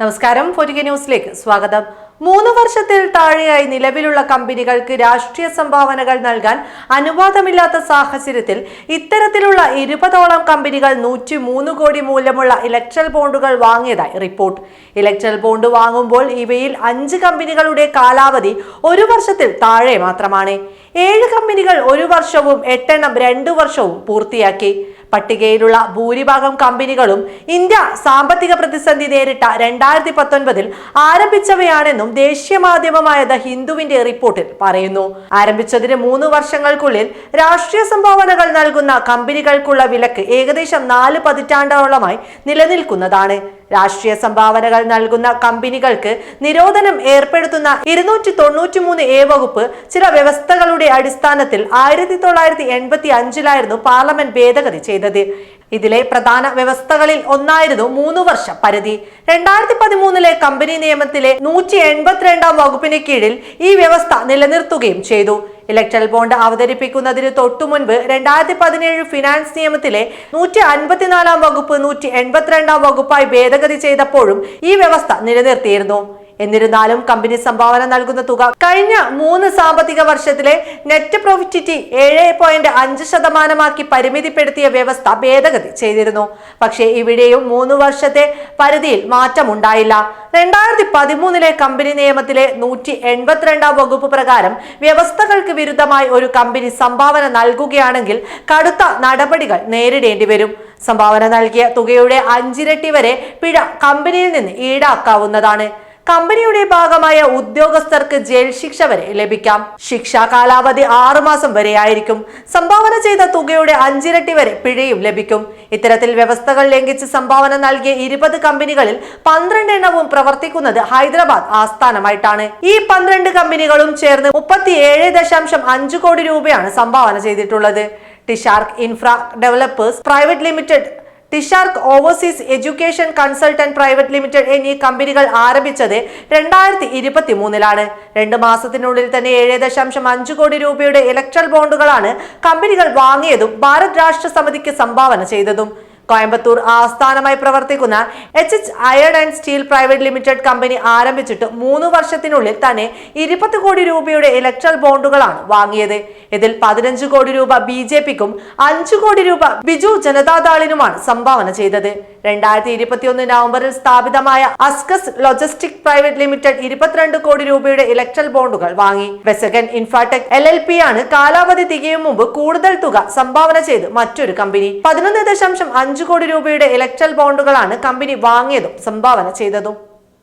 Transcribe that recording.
നമസ്കാരം. ഫോർട്ടിക ന്യൂസിലേക്ക് സ്വാഗതം. മൂന്ന് വർഷത്തിൽ താഴെയായി നിലവിലുള്ള കമ്പനികൾക്ക് രാഷ്ട്രീയ സംഭാവനകൾ നൽകാൻ അനുവാദമില്ലാത്ത സാഹചര്യത്തിൽ ഇത്തരത്തിലുള്ള ഇരുപതോളം കമ്പനികൾ നൂറ്റി മൂന്ന് കോടി മൂല്യമുള്ള ഇലക്ട്രൽ ബോണ്ടുകൾ വാങ്ങിയതായി റിപ്പോർട്ട്. ഇലക്ട്രൽ ബോണ്ട് വാങ്ങുമ്പോൾ ഇവയിൽ അഞ്ച് കമ്പനികളുടെ കാലാവധി ഒരു വർഷത്തിൽ താഴെ മാത്രമാണ്. ഏഴ് കമ്പനികൾ ഒരു വർഷവും എട്ടെണ്ണം രണ്ടു വർഷവും പൂർത്തിയാക്കി. പട്ടികയിലുള്ള ഭൂരിഭാഗം കമ്പനികളും ഇന്ത്യ സാമ്പത്തിക പ്രതിസന്ധി നേരിട്ട രണ്ടായിരത്തി പത്തൊൻപതിൽ ആരംഭിച്ചവയാണെന്നും ദേശീയ മാധ്യമമായ ദ ഹിന്ദുവിന്റെ റിപ്പോർട്ടിൽ പറയുന്നു. ആരംഭിച്ചതിന് മൂന്ന് വർഷങ്ങൾക്കുള്ളിൽ രാഷ്ട്രീയ സംഭാവനകൾ നൽകുന്ന കമ്പനികൾക്കുള്ള വിലക്ക് ഏകദേശം നാല് പതിറ്റാണ്ടോളമായി നിലനിൽക്കുന്നതാണ്. രാഷ്ട്രീയ സംഭാവനകൾ നൽകുന്ന കമ്പനികൾക്ക് നിരോധനം ഏർപ്പെടുത്തുന്ന ഇരുന്നൂറ്റി തൊണ്ണൂറ്റി മൂന്ന് എ വകുപ്പ് ചില വ്യവസ്ഥകളുടെ അടിസ്ഥാനത്തിൽ ആയിരത്തി തൊള്ളായിരത്തി എൺപത്തി അഞ്ചിലായിരുന്നു പാർലമെന്റ് ഭേദഗതി ചെയ്തത്. ഇതിലെ പ്രധാന വ്യവസ്ഥകളിൽ ഒന്നായിരുന്നു മൂന്ന് വർഷ പരിധി. രണ്ടായിരത്തി പതിമൂന്നിലെ കമ്പനി നിയമത്തിലെ നൂറ്റി എൺപത്തിരണ്ടാം വകുപ്പിന് കീഴിൽ ഈ വ്യവസ്ഥ നിലനിർത്തുകയും ചെയ്തു. ഇലക്ട്രൽ ബോണ്ട് അവതരിപ്പിക്കുന്നതിന് തൊട്ടു മുൻപ് രണ്ടായിരത്തി പതിനേഴ് ഫിനാൻസ് നിയമത്തിലെ നൂറ്റി അൻപത്തിനാലാം വകുപ്പ് നൂറ്റി എൺപത്തിരണ്ടാം വകുപ്പായി ഭേദഗതി ചെയ്തപ്പോഴും ഈ വ്യവസ്ഥ നിലനിർത്തിയിരുന്നു. എന്നിരുന്നാലും കമ്പനി സംഭാവന നൽകുന്ന തുക കഴിഞ്ഞ മൂന്ന് സാമ്പത്തിക വർഷത്തിലെ നെറ്റ് പ്രോഫിറ്റിറ്റി ഏഴ് പോയിന്റ് അഞ്ച് ശതമാനമാക്കി പരിമിതിപ്പെടുത്തിയ വ്യവസ്ഥ ഭേദഗതി ചെയ്തിരുന്നു. പക്ഷേ ഇവിടെയും മൂന്ന് വർഷത്തെ പരിധിയിൽ മാറ്റമുണ്ടായില്ല. രണ്ടായിരത്തി പതിമൂന്നിലെ കമ്പനി നിയമത്തിലെ നൂറ്റി എൺപത്തിരണ്ടാം വകുപ്പ് പ്രകാരം വ്യവസ്ഥകൾക്ക് വിരുദ്ധമായി ഒരു കമ്പനി സംഭാവന നൽകുകയാണെങ്കിൽ കടുത്ത നടപടികൾ നേരിടേണ്ടി വരും. സംഭാവന നൽകിയ തുകയുടെ അഞ്ചിരട്ടി വരെ പിഴ കമ്പനിയിൽ നിന്ന് ഈടാക്കാവുന്നതാണ്. കമ്പനിയുടെ ഭാഗമായ ഉദ്യോഗസ്ഥർക്ക് ജയിൽ ശിക്ഷ വരെ ലഭിക്കാം. ശിക്ഷാ കാലാവധി ആറുമാസം വരെയായിരിക്കും. സംഭാവന ചെയ്ത തുകയുടെ അഞ്ചിരട്ടി വരെ പിഴയും ലഭിക്കും. ഇത്തരത്തിൽ വ്യവസ്ഥകൾ ലംഘിച്ച് സംഭാവന നൽകിയ ഇരുപത് കമ്പനികളിൽ പന്ത്രണ്ട് എണ്ണവും പ്രവർത്തിക്കുന്നത് ഹൈദരാബാദ് ആസ്ഥാനമായിട്ടാണ്. ഈ പന്ത്രണ്ട് കമ്പനികളും ചേർന്ന് മുപ്പത്തിയേഴ് ദശാംശം അഞ്ച് കോടി രൂപയാണ് സംഭാവന ചെയ്തിട്ടുള്ളത്. ടിഷാർക്ക് infra developers private limited ടിഷാർക്ക് overseas education consultant private limited എന്നീ കമ്പനികൾ ആരംഭിച്ചത് രണ്ടായിരത്തി ഇരുപത്തി മൂന്നിലാണ് രണ്ട് മാസത്തിനുള്ളിൽ തന്നെ ഏഴ് ദശാംശം അഞ്ച് കോടി രൂപയുടെ ഇലക്ട്രൽ ബോണ്ടുകളാണ് കമ്പനികൾ വാങ്ങിയതും ഭാരത് രാഷ്ട്ര സമിതിക്ക് സംഭാവന ചെയ്തതും. കോയമ്പത്തൂർ ആസ്ഥാനമായി പ്രവർത്തിക്കുന്ന H H iron and steel private limited company ആരംഭിച്ചിട്ട് മൂന്ന് വർഷത്തിനുള്ളിൽ തന്നെ ഇരുപത് കോടി രൂപയുടെ ഇലക്ട്രൽ ബോണ്ടുകളാണ് വാങ്ങിയത്. ഇതിൽ പതിനഞ്ച് കോടി രൂപ ബി ജെ പിക്കും അഞ്ചു കോടി രൂപ ബിജു ജനതാദളിനുമാണ് സംഭാവന ചെയ്തത്. രണ്ടായിരത്തി ഇരുപത്തിയൊന്ന് നവംബറിൽ സ്ഥാപിതമായ അസ്കസ് ലോജിസ്റ്റിക് പ്രൈവറ്റ് ലിമിറ്റഡ് ഇരുപത്തിരണ്ട് കോടി രൂപയുടെ ഇലക്ട്രൽ ബോണ്ടുകൾ വാങ്ങി. വെസഗൻ ഇൻഫാടെക് എൽ എൽ പി ആണ് കാലാവധി തികയും മുമ്പ് കൂടുതൽ തുക സംഭാവന ചെയ്ത് മറ്റൊരു കമ്പനി പതിനൊന്ന് ദശാംശം അഞ്ച് കോടി രൂപയുടെ ഇലക്ട്രൽ ബോണ്ടുകളാണ് കമ്പനി വാങ്ങിയതും സംഭാവന ചെയ്തതും.